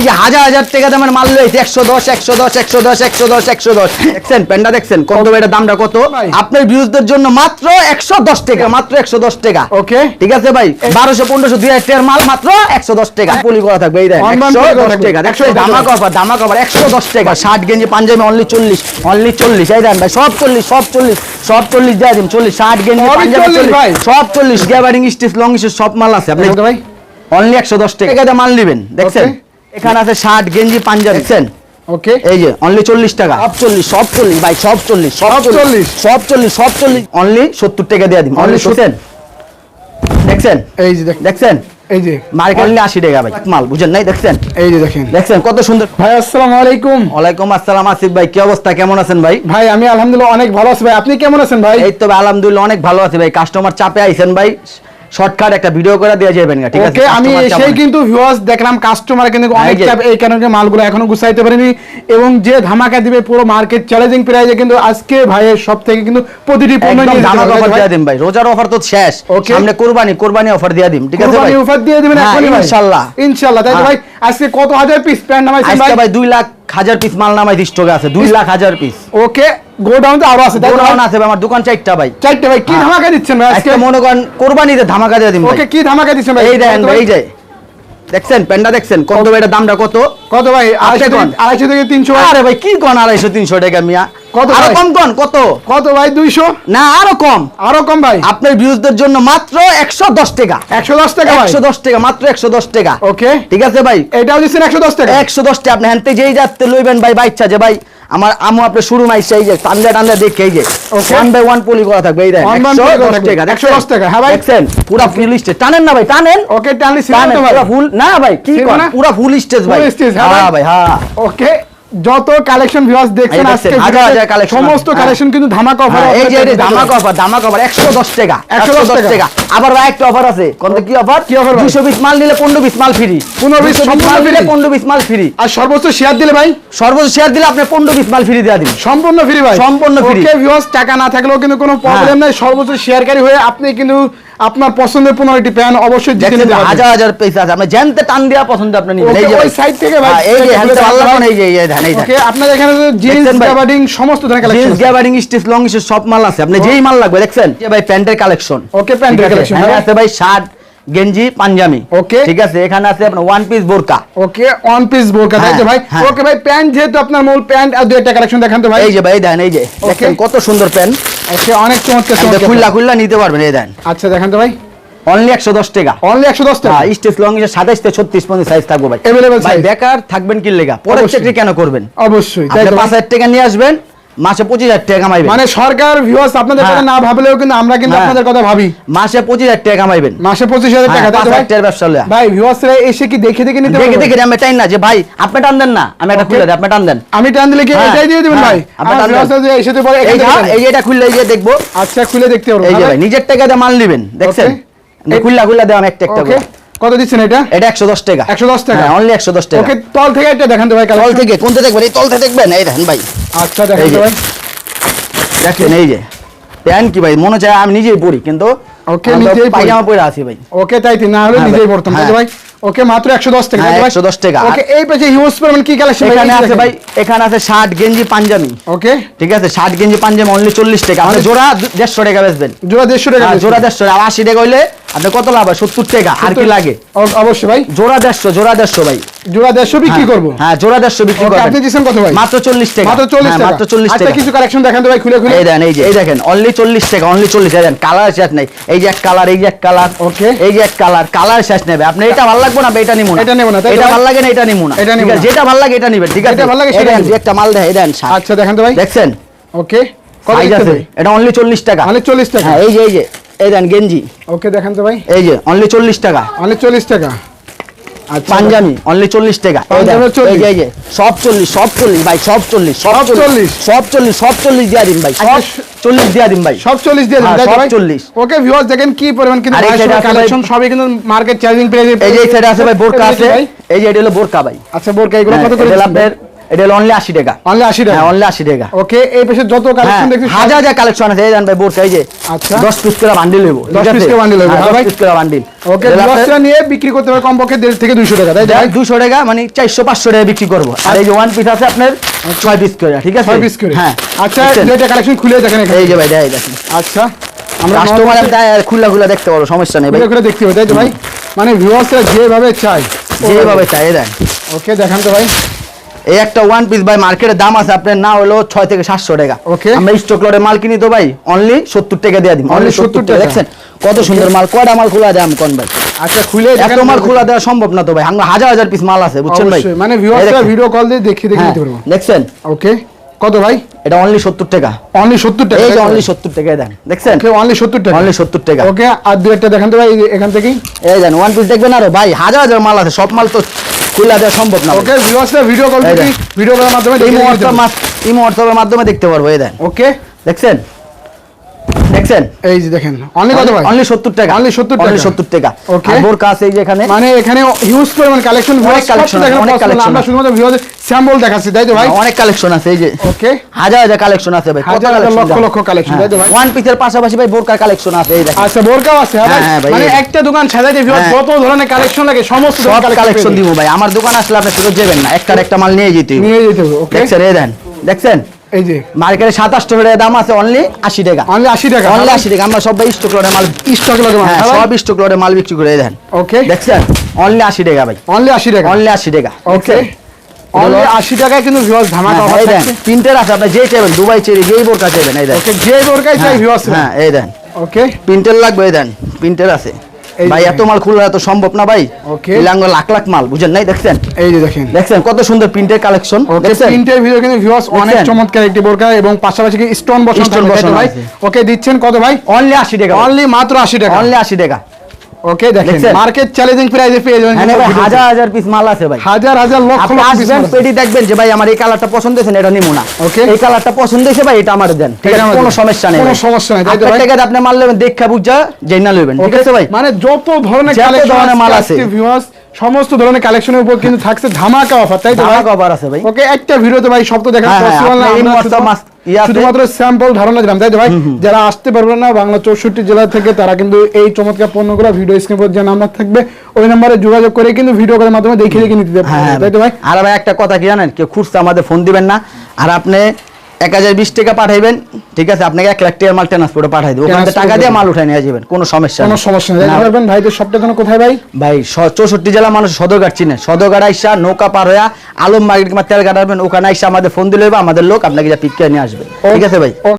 এই যে হাজার হাজার টাকা দামের মাল রয়েছে একশো দশ একশো দশ একশো দশ একশো দশ একশো দশ। দেখছেন? প্যান্ডা দেখছেন? কত এটার দামটা কত? আপনার বিরুদ্ধের জন্য মাত্র একশো দশ টাকা মাত্র একশো দশ টাকা। ওকে। ঠিক আছে ভাই? বারোশো পনেরোশো দুই হাজার টাকার মাল মাত্র একশো দশ টাকা। পলি করা থাকবে এই দেখ অনলাইন একশো পলি করা দশ থাকবে। টাকা। দেখছ 110 কভার ধামা কভার একশো দশ টাকা। ষাট গেঞ্জি পাঞ্জাবি অনলি চল্লিশ অনলি চল্লিশ। এই ভাই সব চল্লিশ সব চল্লিশ সব চল্লিশ দেওয়া দিন চল্লিশ ষাট গেঞ্জি পাঞ্জাবি 40 চল্লিশ ভাই। সব চল্লিশ। গ্যাবারিং স্টিচ লং স্টিচ সব মাল আছে। আপনি ভাই? অনলি একশো দশ টাকা মাল নেবেন। দেখছেন. এখানে আছে ষাট গেঞ্জি পাঞ্জাবি। দেখছেন ওকে এই যে অনলি চল্লিশ টাকা। সব চল্লিশ সব চল্লিশ ভাই সব চল্লিশ সব চল্লিশ। 40 সব চল্লিশ সব চল্লিশ। অনলি সত্তর টাকা দিয়ে দিন অনলি শুনছেন দেখছেন? এই যে দেখ দেখছেন? এই যে। মার্কেট অনলি আশি টাকা ভাই মাল বুঝেন? নাই দেখছেন? এই যে দেখেন। দেখছেন কত সুন্দর। ভাই আসসালামু আলাইকুম। ওয়ালাইকুম আসসালাম আসিফ ভাই কি অবস্থা? কেমন আছেন ভাই? ভাই আমি আলহামদুলিল্লাহ অনেক ভালো আছি ভাই। আপনি কেমন আছেন ভাই? এই তো ভাই, আলহামদুলিল্লাহ অনেক ভালো আছি ভাই। কাস্টমার চাপে আইছেন ভাই। শর্টকাট একটা ভিডিও করে দেওয়া যাবেন না, ঠিক আছে? আমি এসেই কিন্তু ভিউয়ার্স দেখলাম কাস্টমার কিন্তু অনেক এই চাপ এই কারণে মালগুলো এখনও গুছাইতে পারেনি এবং যে ধামাকা দিবে পুরো মার্কেট চ্যালেঞ্জিং প্রাইজে কিন্তু আজকে ভাইয়ের সব থেকে কিন্তু প্রতিটি পণ্য নিয়ে ধামাকা অফার। দিয়ে দিন ভাই। রোজার অফার তো শেষ। সামনে কুরবানি কুরবানি অফার দিয়ে দিন ঠিক আছে কুরবানি ভাই? অফার দিয়ে দিবেন হ্যাঁ, এখনই ভাই। ইনশাআল্লাহ ইনশাআল্লাহ তাই হ্যাঁ। ভাই আজকে কত হাজার পিস প্যান্ট নামাইছেন ভাই আজকে ভাই? ভাই দুই লাখ হাজার পিস মাল নামাই স্টকে আছে দুই লাখ হাজার পিস ওকে আরও আছে? গোডাউন আছে আমার দোকান চারটা ভাই। চারটে ভাই কি হ্যাঁ। ধামাকা দিচ্ছেন ভাই আজকে মনে করেন কোরবানিতে ধামাকা দিয়ে দিন ওকে কি ধামাকা দিচ্ছেন ভাই? এই দেখেন ভাই? এই যে। দেখছেন প্যান্ডা দেখছেন কত ভাই এটার দামটা কত? কত ভাই? আড়াইশো? থেকে- তিনশো। আরে ভাই কি কোন আড়াইশো তিনশো টাকা মিয়া? কত আরও কম কোন? কত? কত ভাই? দুইশো? না আরও কম। আরও কম ভাই? আপনার বিরুদ্ধের জন্য মাত্র একশো দশ টাকা। একশো দশ টাকা ভাই? একশো দশ টাকা মাত্র একশো দশ টাকা। ওকে। ঠিক আছে ভাই? এটাও দিচ্ছেন একশো দশ টাকা? একশো দশ টাকা আপনি হ্যান্তে যেই যাতে লইবেন ভাই বাইচ্ছা যে ভাই। আমার আমু আপনি শুরু মাইছে এই যে টান্দা টান্দা দেখে এই যে. ওয়ান বাই ওয়ান পলি করা থাকবে এই দেখেন। একশো দশ টাকা 110 টাকা, হ্যাঁ ভাই। দেখছেন? পুরো ফুল স্টেজ টানেন না ভাই টানেন। ওকে টানলি সিনেমা টানেন তো ফুল না ভাই কি পুরো? পুরা ফুল স্টেজ ভাই। হ্যাঁ ভাই। হ্যাঁ। ওকে যত কালেকশন ভিউয়ার্স দেখছেন আজকে হাজার হাজার collection সমস্ত কালেকশন কিন্তু ধামাকা অফার হ্যাঁ, এই যে ধামাকা অফার ধামাকা অফার একশো দশ টাকা 110 টাকা। আবার ভাই একটা অফার আছে কোন কি অফার কি offer ভাই? দুশো বিশ মাল নিলে পনেরো বিশ মাল ফ্রি 15 piece সম্পূর্ণ মাল নিলে free। পনেরো বিশ মাল ফ্রি আর সর্বোচ্চ শেয়ার দিলে ভাই? সর্বোচ্চ শেয়ার দিলে আপনি পনেরো বিশ মাল ফ্রি দেওয়া দিন সম্পূর্ণ ফ্রি ভাই। সম্পূর্ণ ফ্রি ওকে ভিউয়ার্স টাকা না থাকলেও কিন্তু কোনো প্রবলেম নাই। সর্বোচ্চ শেয়ারকারী হয়ে আপনি কিন্তু আপনার পছন্দের পনেরোটি প্যান অবশ্যই জিতে নিতে পারবেন। হাজার হাজার পিস আছে। আপনি জানতে টান দেওয়া পছন্দ আপনি নিবেন। ওকে, এই যে ওই সাইড থেকে ভাই হ্যাঁ, এই যে হ্যান্ডটা ভালো লাগে এই যে এই ধান এই ওকে আপনার এখানে জিন্স গ্যাবার্ডিং সমস্ত ধরনের collection jeans gabardine stitch long সব মাল আছে। আপনি যেই মাল লাগবে দেখছেন? যে ভাই প্যান্টের কালেকশন ওকে প্যান্টের কালেকশন। আছে? ভাই। শার্ট গেঞ্জি পাঞ্জাবি Okay. ঠিক আছে এখানে আছে আপনার ওয়ান পিস বোরকা। ওকে অন পিস বোরকা তাই তো হ্যাঁ, ভাই? হ্যাঁ। ওকে ভাই প্যান্ট যেহেতু আপনার মূল প্যান্ট আর দুই একটা কালেকশন দেখান তো ভাই। এই যে ভাই দেন এই যে। দেখেন কত সুন্দর প্যান্ট। ওকে অনেক চমৎকার চমৎকার। খুললা খুললা নিতে পারবেন এই দেন। আচ্ছা দেখান তো ভাই। অনলি একশো দশ টাকা। অনলি একশো দশ টাকা? স্টেজ লং সাতাইশ থেকে ছত্রিশ পর্যন্ত সাইজ থাকব ভাই। Available ভাই বেকার থাকবেন কি লেগা অবশ্যই। চাকরি কেন করবেন? অবশ্যই তাই আপনি তো পাঁচ ভাই? হাজার টাকা নিয়ে আসবেন মাসে পঁচিশ হাজার টাকা কামাইবেন। মানে সরকার ভিউয়ার্স আপনাদের হ্যাঁ। কথা না ভাবলেও কিন্তু আমরা কিন্তু হ্যাঁ। আপনাদের কথা ভাবি। মাসে পঁচিশ হাজার টাকা কামাইবেন। মাসে পঁচিশ হাজার টাকা হ্যাঁ, টাকার ব্যবসা লইয়া। ভাই ভিউয়ার্সরা এসে কি দেখে দেখে নিতে দেখে দেখে আমি টাইম না যে ভাই আপনি টান দেন না আমি একটা খুলে দেয় আপনি টান দেন। আমি টান দিলে কি এটাই দিয়ে দিবেন ভাই? আপনি টান দেন। ভিউয়ার্সরা এসে তো বলে এই এই এটা খুললে এই যে দেখব। আচ্ছা খুলে দেখতে পারব। এই যে ভাই নিজের টাকা দিয়ে মাল নিবেন দেখছেন. খুললা খুললা দেওয়া একটা একটা ওকে করে। কত দিচ্ছেন এটা? এটা একশো দশ টাকা। 110 টাকা? অনলি একশো দশ টাকা। ওকে তল থেকে একটা দেখান তো ভাই তল থেকে কোনটা দেখবেন? এই তল থেকে দেখবেন? এই দেখেন ভাই। আচ্ছা দেখেন। ভাই। দেখেন এই যে। প্যান্ট কি ভাই? মনে চায় আমি নিজেই পড়ি কিন্তু তো নিজেই পরি। পায়জামা পরে আছি ভাই ওকে তাই না হলে নিজেই পড়তাম। ভাই ওকে মাত্র একশো দশ টাকা হ্যাঁ, তাই তো ভাই? 110 টাকা। ওকে এই হিউজ পরিমাণ কি কালেকশন এখানে আছে ভাই এখানে আছে শার্ট গেঞ্জি পাঞ্জাবি ওকে ঠিক আছে শার্ট গেঞ্জি পাঞ্জাবি অনলি চল্লিশ টাকা। আপনি জোড়া দু- দেড়শো টাকা বেচবেন। জোড়া দেড়শো টাকা হ্যাঁ। জোড়া দেড়শো আর আশি টাকা হইলে আপনি কত লাভ হয়? সত্তর টাকা। আর কি লাগে? অবশ্যই ভাই। জোড়া দেড়শো জোড়া দেড়শো ভাই। জোড়া দেড়শো বিক্রি হ্যাঁ, করব? হ্যাঁ জোড়া দেড়শো বিক্রি ওকে, করবেন। আপনি দিচ্ছেন কত ভাই? মাত্র চল্লিশ টাকা। মাত্র চল্লিশ হ্যাঁ, টাকা। মাত্র চল্লিশ আচ্ছা কিছু কালেকশন দেখান তো ভাই খুলে খুলে। এই দেন এই যে। এই দেখেন। অনলি চল্লিশ টাকা অনলি চল্লিশ দেখেন কালার শেষ নেই। এই যে এক কালার এই যে এক কালার Okay. এই যে এক কালার কালার শেষ নেবে। আপনি এটা ভালো লাগবে না এটা নিমু না। এটা নেব না, এটা? ভালো লাগে না এটা নিমু না। এটা ঠিক নিবো আছে, না। যেটা ভালো লাগে এটা নিবেন ঠিক আছে? যেটা ভালো লাগে সেটা একটা মাল দেয় এই দেন আচ্ছা দেখেন তো ভাই। দেখছেন? ওকে কত আছে। এটা অনলি চল্লিশ টাকা। অনলি চল্লিশ টাকা। হ্যাঁ এই যে এই যে এই দেন গেঞ্জি। ওকে দেখেন তো ভাই। এই যে অনলি চল্লিশ টাকা। অনলি চল্লিশ টাকা। আচ্ছা পাঞ্জাবি অনলি চল্লিশ টাকা। এই দেন, পাঞ্জাবি 40 এই যে সব চল্লিশ সব চল্লিশ ভাই সব চল্লিশ সব চল্লিশ। সব চল্লিশ সব চল্লিশ দিয়া দিন ভাই সব আচ্ছা, চল্লিশ দিয়া দিন ভাই। সব চল্লিশ দিয়ে দিন দেন সব চল্লিশ। ওকে ভিউয়ার্স দেখেন কি পরিমাণ কিন্তু কালেকশন সবই কিন্তু মার্কেট চার্জিং প্রাইসে এই যে এই আছে ভাই বোরকা আছে। ভাই। এই যে এটা হলো বোরকা ভাই। আচ্ছা বোরকা এগুলো হ্যাঁ, কত করে এটা হলো অনলি টাকা। অনলি টাকা? হ্যাঁ অনলি টাকা। ওকে এই পাশে যত হ্যাঁ কালেকশন দেখছি হাজার হাজার কালেকশন আছে। এই দেন ভাই বোরকা এই যে আচ্ছা। দশ পিস করে বান্ডিল হইব। 10 piece করে bundle হইবো, হ্যাঁ ভাই। দশ পিস করে বান্ডিল ওকে ভিউয়ার্সরা নিয়ে বিক্রি করতে হবে কমপক্ষে দেড় থেকে দুইশো টাকা তাই টাকা মানে চারশো পাঁচশো টাকা বিক্রি করব। আর এই যে ওয়ান পিস আছে আপনার ছয় পিস করে ঠিক আছে? ছয় পিস করে। হ্যাঁ আচ্ছা? কালেকশন খুলে দেখেন এই যে ভাই দেখেন। আচ্ছা আমরা কাস্টমার খুলা খুলা দেখতে পারব সমস্যা নেই ভাই। খুলে খুলে দেখতে হবে তাই তো ভাই? মানে ভিউয়ার্সরা যেভাবে চাই যেভাবে চাই দেন ওকে দেখান তো ভাই। এই একটা ওয়ান পিস ভাই মার্কেটের দাম আছে আপনার না হলো ছয় থেকে সাতশো টাকা। ওকে আমরা স্টক লটে মাল কিনি তো ভাই অনলি সত্তর টাকা দিয়ে দিই অনলি 70 সত্তর টাকা। টাকা। দেখছেন? কত সুন্দর মাল কয়টা মাল খোলা দেয় আমি কোন ভাই? আচ্ছা খুলে এত মাল খোলা দেওয়া সম্ভব না তো ভাই আমরা হাজার হাজার পিস মাল আছে বুঝছেন ভাই? মানে ভিউয়ার্সরা ভিডিও কল দিয়ে দেখে হ্যাঁ, নিতে পারব। দেখছেন? ওকে কত ভাই? এটা অনলি সত্তর টাকা। অনলি সত্তর টাকা এই যে অনলি সত্তর টাকায় দেন দেখছেন? ওকে অনলি সত্তর টাকা। অনলি সত্তর টাকা। ওকে আর দু একটা দেখান তো ভাই এখান থেকেই। এই দেন ওয়ান পিস দেখবেন আরও ভাই হাজার হাজার মাল আছে সব মাল তো খোলা দেওয়া সম্ভব না ওকে ভিউয়ার্সরা ভিডিও কল ভিডিও কলের মাধ্যমে এই মুহূর্তের মাধ্যমে দেখতে পারব এই দেন ওকে দেখছেন? দেখছেন? এই যে দেখেন অনলি কত ভাই? অনলি সত্তর টাকা। Only 70 টাকা। অনলি সত্তর টাকা। বোরকা আছে এই যে এখানে। মানে এখানে হিউজ পরিমাণ কালেকশন অনেক আছে, অনেক collection আমরা শুধুমাত্র ভিউয়ারদের স্যাম্পল দেখাচ্ছি তাই তো ভাই? অনেক কালেকশন আছে এই যে। ওকে হাজার হাজার কালেকশন আছে ভাই কত হাজার হাজার লক্ষ লক্ষ collection, তাই তো ভাই? ওয়ান পিসের পাশাপাশি ভাই বোরকার কালেকশন আছে এই দেখেন। আচ্ছা বোরকাও আছে হ্যাঁ ভাই? হ্যাঁ, হ্যাঁ মানে একটা দোকান সাজাইতে ভিউয়ার হ্যাঁ। যত ধরনের কালেকশন লাগে সমস্ত কালেকশন দিব ভাই। আমার দোকান আসলে আপনি শুধু যাবেন না একটার একটা মাল নিয়ে যেতে নিয়ে যেতে হবে ওকে দেখছেন এই দেন দেখছেন? এই যে। মার্কেটে সাতাশ টাকা দাম আছে অনলি আশি টাকা। অনলি আশি টাকা। অনলি আশি টাকা। আমরা সবাই স্টক লটে মাল স্টক হ্যাঁ সব স্টক লটে মাল বিক্রি করে দেন। ওকে দেখছেন? অনলি আশি টাকা ভাই। অনলি আশি টাকা। অনলি আশি টাকা। ওকে অনলি হলো- আশি টাকায় কিন্তু ভিউয়ার্স ধামাকা হ্যাঁ, অফার এই দেন। থাকছে। প্রিন্টার আছে আপনি যেই চাইবেন দুবাই চেরি যেই বোরকা চাইবেন এই দেন। ওকে যে বোরকাই চাই হ্যাঁ, ভিউয়ার্স হ্যাঁ এই দেন। ওকে প্রিন্টার লাগবে এই দেন। প্রিন্টার আছে। ভাই এত মাল খোলা এত সম্ভব না ভাই। ওকে ইলাঙ্গ লাখ লাখ মাল বুঝেন নাই? দেখছেন? এই যে দেখেন। দেখছেন? কত সুন্দর প্রিন্টের কালেকশন দেখছেন? প্রিন্টের ভিডিও কিন্তু ভিউয়ার্স অনেক চমৎকার একটি বোরকা এবং পাশাপাশি কি স্টোন বসানো ভাই? ওকে দিচ্ছেন কত ভাই? অনলি আশি টাকা। অনলি মাত্র আশি টাকা। অনলি আশি টাকা। ওকে দেখেন মার্কেট চ্যালেঞ্জিং প্রাইসে পেয়ে যাবেন হ্যাঁ ভাই হাজার হাজার পিস মাল আছে ভাই। হাজার হাজার লক্ষ লক্ষ আসবেন পেটি দেখবেন যে ভাই আমার এই কালারটা পছন্দ হয়েছে এটা নিবো না। Okay. এই কালারটা পছন্দ হয়েছে ভাই এটা আমার দেন। ঠিক আছে কোনো সমস্যা নেই কোনো সমস্যা নেই, তাই ভাই? আপনি মাল নেবেন দেখা বুঝা যেই না লইবেন ঠিক আছে ভাই? মানে যত ধরনের কালেকশন মাল আছে। ভিউয়ার্স সমস্ত ধরনের কালেকশনের উপর কিন্তু থাকছে ধামাকা অফার তাই তো ধামাকা offer আছে ভাই। ওকে একটা ভিডিওতে ভাই সব তো দেখা হ্যাঁ, হ্যাঁ, পসিবল না শুধুমাত্র স্যাম্পল ধারণা দিলাম তাই তো ভাই? যারা আসতে পারবে না বাংলা চৌষট্টি জেলা থেকে তারা কিন্তু এই চমৎকার পণ্যগুলো ভিডিও স্ক্রিন যে নাম্বার থাকবে ওই নাম্বারে যোগাযোগ করে কিন্তু ভিডিও কলের মাধ্যমে দেখে দেখে নিতে হ্যাঁ পারবে হ্যাঁ তাই তো ভাই? আর ভাই একটা কথা কি জানেন? কেউ খুঁজতে আমাদের ফোন দিবেন না। আর আপনি এক হাজার বিশ টাকা পাঠাইবেন ঠিক আছে? আপনাকে এক লাখ টাকার মাল ট্রান্সপোর্টে পাঠাই দেবো। ওখান টাকা দিয়ে মাল উঠাই নিয়ে যাবেন কোনো সমস্যা কোনো সমস্যা নেই। পারবেন ভাইদের সবটা যেন কোথায় ভাই? ভাই চৌষট্টি জেলা মানুষ সদরঘাট চিনে। সদরঘাট আইসা নৌকা পার হইয়া আলম মার্কেট তেল কাটাবেন ওখানে আইসা আমাদের ফোন দিলে আমাদের লোক আপনাকে যা পিক নিয়ে আসবে। ঠিক আছে ভাই?